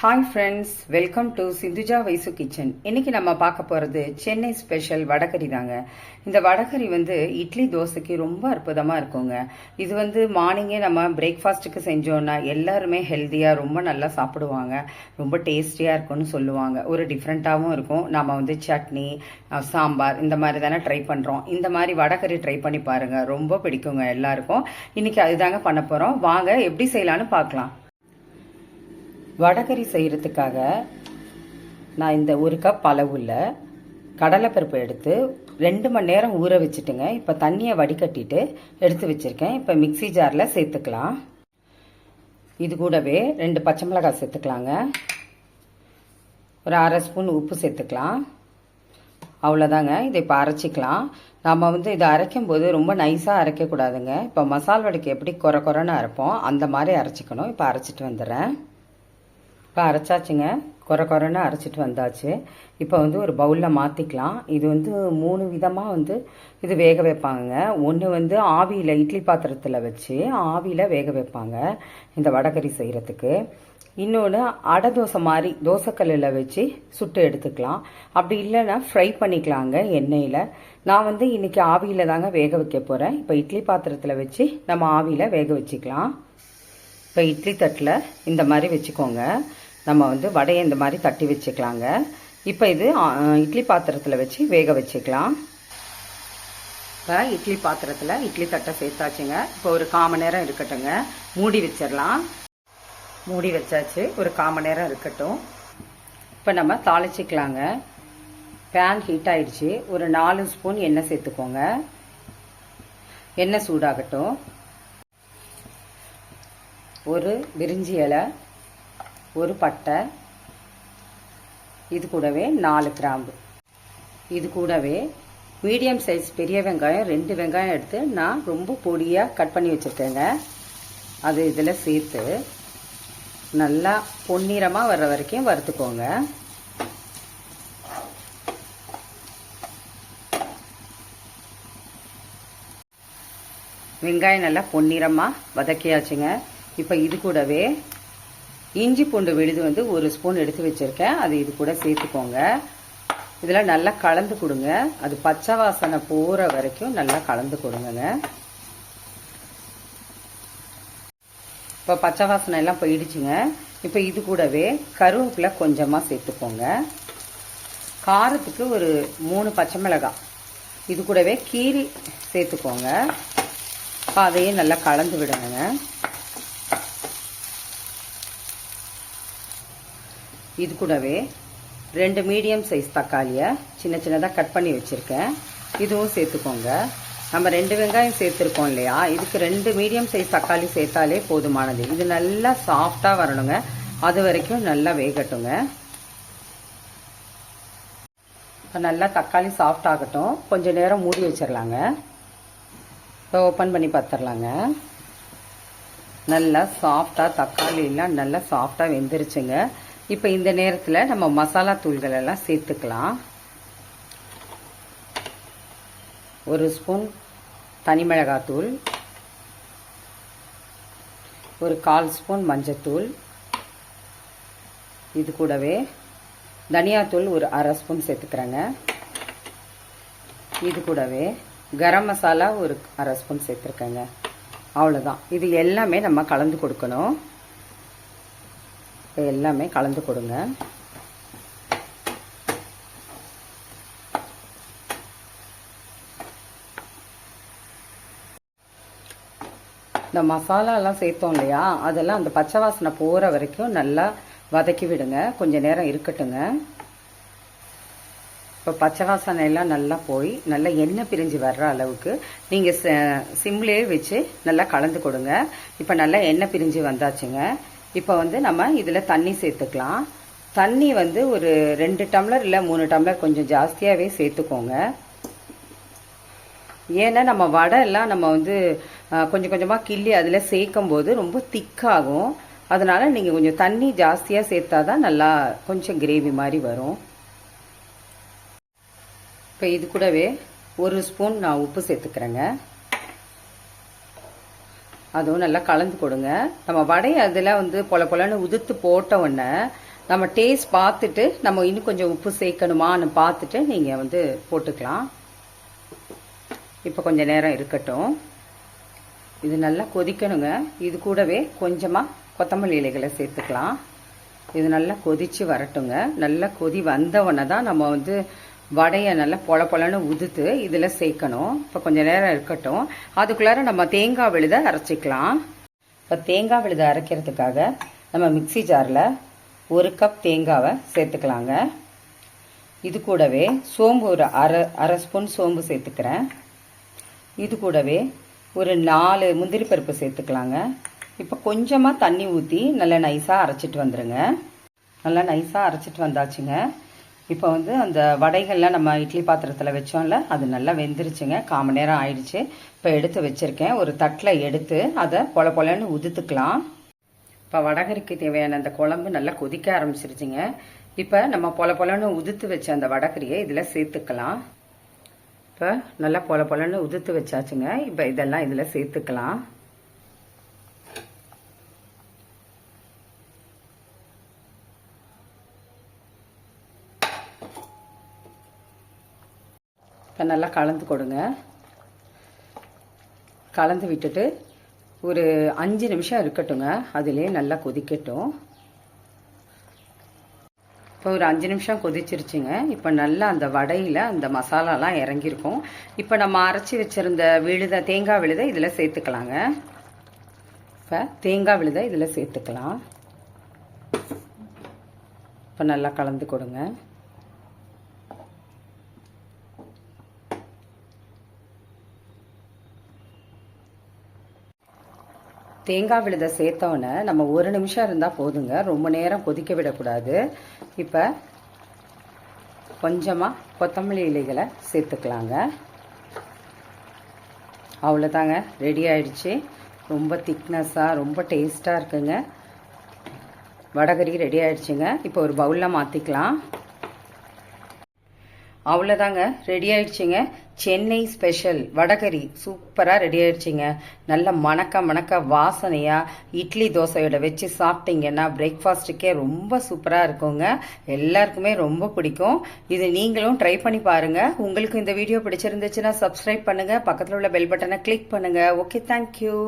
Hi friends welcome to Sindhuja Vaisu kitchen இன்னைக்கு நம்ம பார்க்க போகிறது சென்னை ஸ்பெஷல் வடகரி தாங்க. இந்த வடகறி வந்து இட்லி தோசைக்கு ரொம்ப அற்புதமாக இருக்குங்க. இது வந்து மார்னிங்கே நம்ம பிரேக்ஃபாஸ்ட்டுக்கு செஞ்சோன்னா எல்லாருமே ஹெல்த்தியாக ரொம்ப நல்லா சாப்பிடுவாங்க. ரொம்ப டேஸ்டியாக இருக்கும்னு சொல்லுவாங்க. ஒரு டிஃப்ரெண்ட்டாகவும் இருக்கும். நாம் வந்து சட்னி சாம்பார் இந்த மாதிரி தானே ட்ரை பண்ணுறோம் இந்த மாதிரி வடகறி ட்ரை பண்ணி பாருங்கள் ரொம்ப பிடிக்குங்க எல்லாருக்கும். இன்னைக்கு அதுதாங்க பண்ண போகிறோம் வாங்க எப்படி செய்யலான்னு பார்க்கலாம். வடகறி செய்கிறதுக்காக நான் இந்த ஒரு கப் அளவுள்ள கடலைப்பருப்பு எடுத்து ரெண்டு மணி நேரம் ஊற வச்சுட்டுங்க. இப்போ தண்ணியை வடிகட்டிட்டு எடுத்து வச்சுருக்கேன். இப்போ மிக்ஸி ஜாரில் சேர்த்துக்கலாம். இது கூடவே ரெண்டு பச்சை மிளகாய் சேர்த்துக்கலாங்க. ஒரு அரை ஸ்பூன் உப்பு சேர்த்துக்கலாம். அவ்வளோதாங்க இதை இப்போ அரைச்சிக்கலாம். நம்ம வந்து இதை அரைக்கும் போது ரொம்ப நைஸாக அரைக்கக்கூடாதுங்க. இப்போ மசால் வடைக்கு எப்படி குறை குறைன்னு அரைப்போம் அந்த மாதிரி அரைச்சிக்கணும். இப்போ அரைச்சிட்டு வந்துடுறேன். இப்போ அரைச்சாச்சுங்க. குறை குறைன்னு அரைச்சிட்டு வந்தாச்சு. இப்போ வந்து ஒரு பவுலில் மாற்றிக்கலாம் இது வந்து மூணு விதமாக வந்து இது வேக வைப்பாங்க ஒன்று வந்து ஆவியில் இட்லி பாத்திரத்தில் வச்சு ஆவியில் வேக வைப்பாங்க. இந்த வடகறி செய்கிறதுக்கு இன்னொன்று அடை தோசை மாதிரி தோசைக்கல்லில் வச்சு சுட்டு எடுத்துக்கலாம். அப்படி இல்லைன்னா ஃப்ரை பண்ணிக்கலாங்க எண்ணெயில். நான் வந்து இன்றைக்கி ஆவியில் தாங்க வேக வைக்க போகிறேன் இப்போ இட்லி பாத்திரத்தில் வச்சு நம்ம ஆவியில் வேக வச்சுக்கலாம். இப்போ இட்லி தட்டில் இந்த மாதிரி வச்சுக்கோங்க. நம்ம வந்து வடையை இந்த மாதிரி தட்டி வச்சுக்கலாங்க. இப்போ இது இட்லி பாத்திரத்தில் வச்சு வேக வச்சுக்கலாம். இப்போ இட்லி பாத்திரத்தில் இட்லி தட்டை சேர்த்தாச்சுங்க. இப்போ ஒரு காம நேரம் இருக்கட்டுங்க மூடி வச்சிடலாம். மூடி வச்சாச்சு. ஒரு காம நேரம் இருக்கட்டும். இப்போ நம்ம தாளிச்சிக்கலாங்க. பேன் ஹீட் ஆயிடுச்சு. ஒரு நாலு ஸ்பூன் எண்ணெய் சேர்த்துக்கோங்க. எண்ணெய் சூடாகட்டும். ஒரு விரிஞ்சி இலை ஒரு பட்டை இது கூடவே நாலு கிராம்பு. இது கூடவே மீடியம் சைஸ் பெரிய வெங்காயம் ரெண்டு வெங்காயம் எடுத்து நான் ரொம்ப பொடியாக கட் பண்ணி வச்சுருக்கேங்க. அது இதில் சேர்த்து நல்லா பொன்னிறமாக வர்ற வரைக்கும் வறுத்துக்கோங்க. வெங்காயம் நல்லா பொன்னிறமாக வதக்கியாச்சுங்க. இப்போ இது கூடவே இஞ்சி பூண்டு விழுது வந்து ஒரு ஸ்பூன் எடுத்து வச்சுருக்கேன். அது இது கூட சேர்த்துக்கோங்க. இதில் நல்லா கலந்து கொடுங்க. அது பச்சை வாசனை போகிற வரைக்கும் நல்லா கலந்து கொடுங்கங்க. இப்போ பச்சை வாசனை எல்லாம் போயிடுச்சுங்க. இப்போ இது கூடவே கருவேப்பிலை கொஞ்சமாக சேர்த்துக்கோங்க. காரத்துக்கு ஒரு மூணு பச்சை மிளகாய். இது கூடவே கீரி சேர்த்துக்கோங்க. இப்போ அதையும் நல்லா கலந்து விடுங்க இது கூடவே ரெண்டு மீடியம் சைஸ் தக்காளியை சின்ன சின்னதாக கட் பண்ணி வச்சுருக்கேன். இதுவும் சேர்த்துக்கோங்க. நம்ம ரெண்டு வெங்காயம் சேர்த்துருக்கோம் இல்லையா? இதுக்கு ரெண்டு மீடியம் சைஸ் தக்காளி சேர்த்தாலே போதுமானது. இது நல்லா சாஃப்டாக வரணுங்க. அது வரைக்கும் நல்லா வேகட்டுங்க. இப்போ நல்லா தக்காளி சாஃப்ட் ஆகட்டும். கொஞ்சம் நேரம் மூடி வச்சிடலாங்க இப்போ ஓப்பன் பண்ணி பார்த்துடலாங்க நல்லா சாஃப்டாக தக்காளியெல்லாம் நல்லா சாஃப்டாக வெந்துருச்சுங்க. இப்போ இந்த நேரத்தில் நம்ம மசாலா தூள்கள் எல்லாம் சேர்த்துக்கலாம். ஒரு ஸ்பூன் தனி மிளகாத்தூள் ஒரு கால் ஸ்பூன் மஞ்சத்தூள் இது கூடவே தனியாத்தூள் ஒரு அரை ஸ்பூன் சேர்த்துக்கிறேங்க. இது கூடவே கரம் மசாலா ஒரு அரை ஸ்பூன் சேர்த்துருக்கேங்க. அவ்வளோதான் இது எல்லாமே நம்ம கலந்து கொடுக்கணும். இப்போ எல்லாமே கலந்து கொடுங்க. இந்த மசாலாலாம் சேர்த்தோம் இல்லையா? அதெல்லாம் அந்த பச்சை வாசனை போகிற வரைக்கும் நல்லா வதக்கி விடுங்க. கொஞ்சம் நேரம் இருக்கட்டுங்க. இப்போ பச்சை வாசனை எல்லாம் நல்லா போய் நல்லா எண்ணெய் பிரிஞ்சு வர்ற அளவுக்கு நீங்கள் சிம்லேயே வச்சு நல்லா கலந்து கொடுங்க. இப்போ நல்லா எண்ணெய் பிரிஞ்சு வந்தாச்சுங்க. இப்போ வந்து நம்ம இதில் தண்ணி சேர்த்துக்கலாம். தண்ணி வந்து ஒரு ரெண்டு டம்ளர் இல்லை மூணு டம்ளர் கொஞ்சம் ஜாஸ்தியாகவே சேர்த்துக்கோங்க. ஏன்னா நம்ம வடை எல்லாம் நம்ம வந்து கொஞ்சம் கொஞ்சமாக கிள்ளி அதில் சேர்க்கும் போது ரொம்ப திக்காகும். அதனால் நீங்கள் கொஞ்சம் தண்ணி ஜாஸ்தியாக சேர்த்தா தான் நல்லா கொஞ்சம் கிரேவி மாதிரி வரும். இப்போ இது கூடவே ஒரு ஸ்பூன் நான் உப்பு சேர்த்துக்கிறேங்க. அதுவும் நல்லா கலந்து கொடுங்க. நம்ம வடையை அதில் வந்து பொல பொலன்னு உதுத்து போட்ட உடனே நம்ம டேஸ்ட் பார்த்துட்டு நம்ம இன்னும் கொஞ்சம் உப்பு சேர்க்கணுமான்னு பார்த்துட்டு நீங்கள் வந்து போட்டுக்கலாம். இப்போ கொஞ்சம் நேரம் இருக்கட்டும். இது நல்லா கொதிக்கணுங்க. இது கூடவே கொஞ்சமாக கொத்தமல்லி இலைகளை சேர்த்துக்கலாம். இது நல்லா கொதித்து வரட்டுங்க. நல்லா கொதி வந்தவொடனே தான் நம்ம வந்து வடையை நல்லா பொல பொலன்னு உதுத்து இதில் சேர்க்கணும். இப்போ கொஞ்சம் நேரம் இருக்கட்டும். அதுக்குள்ளார நம்ம தேங்காய் விழுதை அரைச்சிக்கலாம். இப்போ தேங்காய் விழுதை அரைக்கிறதுக்காக நம்ம மிக்சி ஜாரில் ஒரு கப் தேங்காவை சேர்த்துக்கலாங்க. இது கூடவே சோம்பு ஒரு அரை அரை ஸ்பூன் சோம்பு சேர்த்துக்கிறேன். இது கூடவே ஒரு நாலு முந்திரி பருப்பு சேர்த்துக்கலாங்க. இப்போ கொஞ்சமாக தண்ணி ஊற்றி நல்லா நைஸாக அரைச்சிட்டு வந்துடுங்க நல்லா நைஸாக அரைச்சிட்டு வந்தாச்சுங்க. இப்போ வந்து அந்த வடைகள்லாம் நம்ம இட்லி பாத்திரத்தில் வச்சோம்ல அது நல்லா வெந்துருச்சுங்க. காம நேரம் ஆயிடுச்சு. இப்போ எடுத்து வச்சுருக்கேன். ஒரு தட்டில் எடுத்து அதை பொல பொலன்னு உதுத்துக்கலாம். இப்போ வடகரிக்கு தேவையான அந்த குழம்பு நல்லா கொதிக்க ஆரம்பிச்சிருச்சுங்க. இப்போ நம்ம பொல பொலன்னு உதுத்து வச்ச அந்த வடகரியை இதில் சேர்த்துக்கலாம். இப்போ நல்லா பொல பொலன்னு உதுத்து வச்சாச்சுங்க. இப்போ இதெல்லாம் இதில் சேர்த்துக்கலாம். இப்போ நல்லா கலந்து கொடுங்க. கலந்து விட்டுட்டு ஒரு அஞ்சு நிமிஷம் இருக்கட்டுங்க அதிலே நல்லா கொதிக்கட்டும். இப்போ ஒரு அஞ்சு நிமிஷம் கொதிச்சிருச்சுங்க. இப்போ நல்லா அந்த வடையில் அந்த மசாலாலாம் இறங்கியிருக்கும். இப்போ நம்ம அரைச்சி வச்சுருந்த விழுத தேங்காய் விழுத இதில் சேர்த்துக்கலாங்க. இப்போ தேங்காய் விழுத இதில் சேர்த்துக்கலாம். இப்போ நல்லா கலந்து கொடுங்க. தேங்காய் விழுதை சேர்த்தோன்னே நம்ம ஒரு நிமிஷம் இருந்தால் போதுங்க. ரொம்ப நேரம் கொதிக்க விடக்கூடாது. இப்போ கொஞ்சமாக கொத்தமல்லி இலைகளை சேர்த்துக்கலாங்க. அவ்வளோதாங்க ரெடி ஆயிடுச்சு. ரொம்ப திக்னஸ்ஸாக ரொம்ப டேஸ்ட்டாக இருக்குங்க. வடகறி ரெடி ஆயிடுச்சுங்க. இப்போ ஒரு பவுலில் மாற்றிக்கலாம் அவ்வளோதாங்க ரெடி ஆயிடுச்சுங்க. சென்னை ஸ்பெஷல். வடகறி சூப்பராக ரெடி ஆயிடுச்சிங்க. நல்ல மணக்க மணக்க வாசனையாக இட்லி தோசையோட வச்சு சாப்பிட்டீங்கன்னா பிரேக்ஃபாஸ்ட்டுக்கே ரொம்ப சூப்பராக இருக்குங்க. எல்லாருக்குமே ரொம்ப பிடிக்கும். இது நீங்களும் ட்ரை பண்ணி பாருங்கள் உங்களுக்கு இந்த வீடியோ பிடிச்சிருந்துச்சுன்னா சப்ஸ்கிரைப் பண்ணுங்கள் பக்கத்தில் உள்ள பெல் பட்டனை கிளிக் பண்ணுங்கள் ஓகே தேங்க்யூ